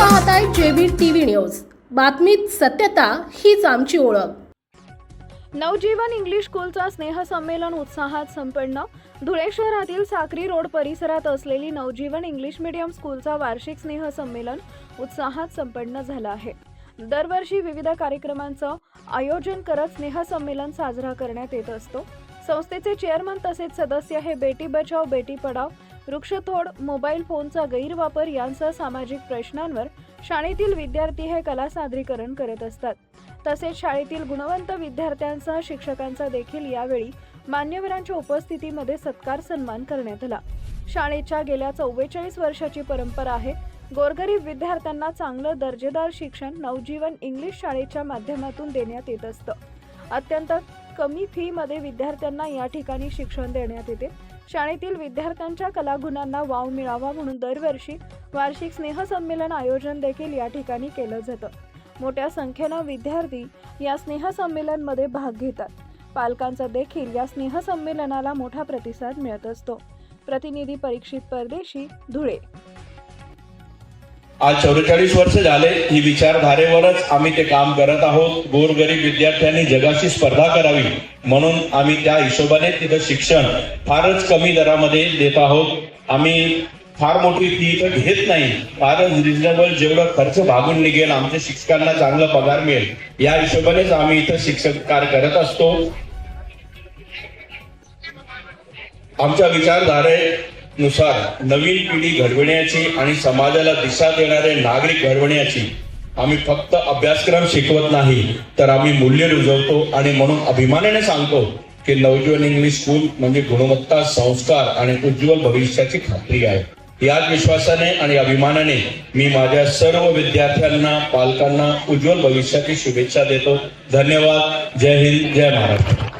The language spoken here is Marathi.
पाहताय जेबी टीव्ही न्यूज. बातमीत सत्यता हीच आमची ओळख. नवजीवन इंग्लिश स्कूलचा स्नेहसंमेलन उत्साहात संपन्न. धुळे शहरातील साक्री रोड परिसरात असलेली नवजीवन इंग्लिश मीडियम स्कूलचा वार्षिक स्नेहसंमेलन उत्साहात संपन्न झालं आहे. दरवर्षी विविध कार्यक्रमांचं आयोजन करत स्नेहसंमेलन साजरा करण्यात येत असतो. संस्थेचे चेअरमन तसेच सदस्य हे बेटी बचाव बेटी पढाव वृक्षतोड मोबाईल फोनचा गैरवापर यांसह सामाजिक प्रश्नांवर शाळेतील विद्यार्थी हे कला सादरीकरण करत असतात. तसेच शाळेतील गुणवंत विद्यार्थ्यांसह शिक्षकांचा देखील यावेळी मान्यवरांच्या उपस्थितीमध्ये सत्कार सन्मान करण्यात आला. शाळेच्या गेल्या चव्वेचाळीस वर्षाची परंपरा आहे. गोरगरीब विद्यार्थ्यांना चांगलं दर्जेदार शिक्षण नवजीवन इंग्लिश शाळेच्या माध्यमातून देण्यात येत असतं. अत्यंत कमी फीमध्ये विद्यार्थ्यांना या ठिकाणी शिक्षण देण्यात येते. शाळेतील विद्यार्थ्यांच्या कलागुणांना वाव मिळावा म्हणून दरवर्षी वार्षिक स्नेहसंमेलन आयोजन देखील या ठिकाणी केलं जातं. मोठ्या संख्येनं विद्यार्थी या स्नेहसंमेलनमध्ये भाग घेतात. पालकांचा देखील या स्नेहसंमेलनाला मोठा प्रतिसाद मिळत असतो. प्रतिनिधी परीक्षित परदेशी धुळे. आज चौवेचाळीस वर्ष झाले ही विचारधारेवरच आम्ही ते काम करत आहोत. गोरगरीब विद्यार्थ्यांनी जगाशी स्पर्धा करावी. म्हणून आम्ही त्या हिशोबाने तिथं शिक्षण फारच कमी दरामध्ये देत आहोत. आम्ही फार मोठी फी इथं घेत नाही. फारच रिझनेबल जेवढं खर्च भागून निघेल आमच्या शिक्षकांना चांगला पगार मिळेल. या हिशोबानेच आम्ही इथं शिक्षक कार्य करत असतो. आमच्या विचारधारे नुसार नवीन पिढी घडविण्याची आणि समाजाला दिशा देणारे नागरिक घडविण्याची आम्ही फक्त अभ्यासक्रम शिकवत नाही तर आम्ही मूल्य रुजवतो आणि म्हणून अभिमानाने सांगतो की नवजीवन इंग्लिश स्कूल म्हणजे गुणवत्ता संस्कार आणि उज्ज्वल भविष्याची खात्री आहे. याच विश्वासाने आणि अभिमानाने मी माझ्या सर्व विद्यार्थ्यांना पालकांना उज्ज्वल भविष्याची शुभेच्छा देतो. धन्यवाद. जय हिंद. जय महाराष्ट्र.